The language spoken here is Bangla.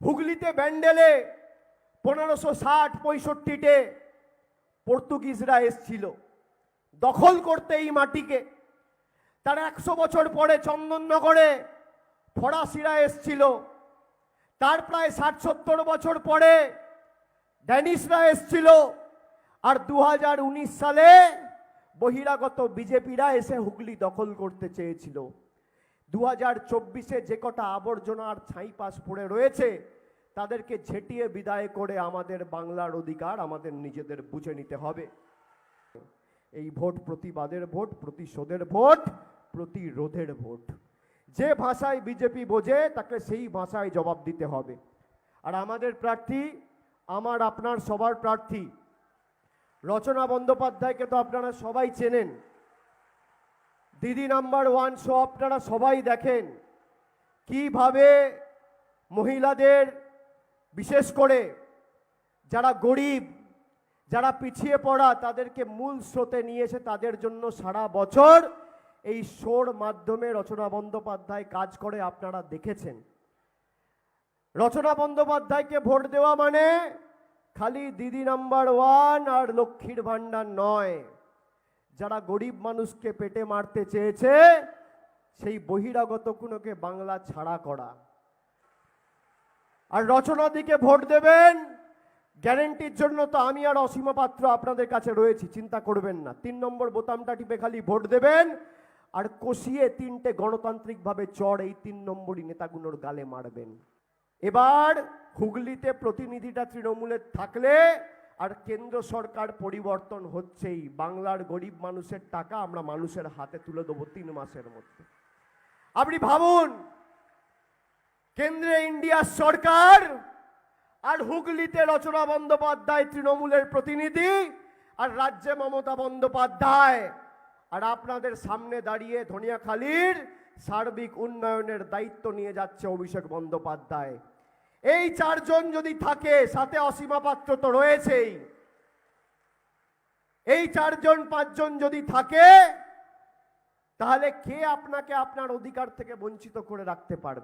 হুগলিতে ব্যান্ডেলে পনেরোশো ষাট পঁয়ষট্টিতে পর্তুগিজরা এসছিল। দখল করতে এই মাটিকে। তার একশো বছর পরে চন্দননগরে ফরাসিরা এসছিল। তার প্রায় ষাট সত্তর বছর পরে ড্যানিশরা এসছিল। আর দু হাজার উনিশ সালে বহিরাগত বিজেপিরা এসে হুগলি দখল করতে চেয়েছিল। দু হাজার চব্বিশে যে কটা আবর্জনার ছাই পাশ পড়ে রয়েছে, তাদেরকে ঝেঁটিয়ে বিদায় করে আমাদের বাংলার অধিকার আমাদের নিজেদের বুঝে নিতে হবে। এই ভোট প্রতিবাদের ভোট, প্রতিশোধের ভোট, প্রতিরোধের ভোট। যে ভাষায় বিজেপি বোঝে, তাকে সেই ভাষায় জবাব দিতে হবে। আর আমাদের প্রার্থী, আমার, আপনার সবার প্রার্থী রচনা বন্দ্যোপাধ্যায়কে তো আপনারা সবাই চেনেন। দিদি নাম্বার ওয়ান শো আপনারা সবাই দেখেন। কীভাবে মহিলাদের বিশেষ করে যারা গরিব, যারা পিছিয়ে পড়া, তাদেরকে মূল স্রোতে নিয়ে এসে তাদের জন্য সারা বছর এই শোর মাধ্যমে রচনা বন্দ্যোপাধ্যায় কাজ করে আপনারা দেখেছেন। রচনা বন্দ্যোপাধ্যায়কে ভোট দেওয়া মানে খালি দিদি নাম্বার ওয়ান আর লক্ষ্মীর ভাণ্ডার নয়। যারা গরিব মানুষকে পেটে মারতে চেয়েছে, সেই বহিরাগত কোনোকে বাংলা ছাড়া করা। আর রচনা দিকে ভোট দেবেন, গ্যারেন্টির জন্য তো আমি আর অসীমা পাত্র আপনাদের কাছে রয়েছি, চিন্তা করবেন না। তিন নম্বর বোতামটা টিপে খালি ভোট দেবেন, আর কষিয়ে তিনটে গণতান্ত্রিকভাবে চড় এই তিন নম্বরই নেতাগুলোর গালে মারবেন। এবার হুগলিতে প্রতিনিধিটা তৃণমূলের থাকলে আর কেন্দ্র সরকার পরিবর্তন হচ্ছেই। বাংলার গরিব মানুষের টাকা আমরা মানুষের হাতে তুলে দেবো তিন মাসের মধ্যে। আপনি ভাবুন, কেন্দ্রে ইন্ডিয়ার সরকার আর হুগলিতে রচনা বন্দ্যোপাধ্যায় তৃণমূলের প্রতিনিধি আর রাজ্যে মমতা বন্দ্যোপাধ্যায়। আর আপনাদের সামনে দাঁড়িয়ে ধনিয়াখালীর সার্বিক উন্নয়নের দায়িত্ব নিয়ে যাচ্ছে অভিষেক বন্দ্যোপাধ্যায়। এই চারজন যদি থাকে, সাথে অসীমা পাত্র তো রয়েছেই। এই চারজন, পাঁচজন যদি থাকে, তাহলে কে আপনাকে আপনার অধিকার থেকে বঞ্চিত করে রাখতে পারবে?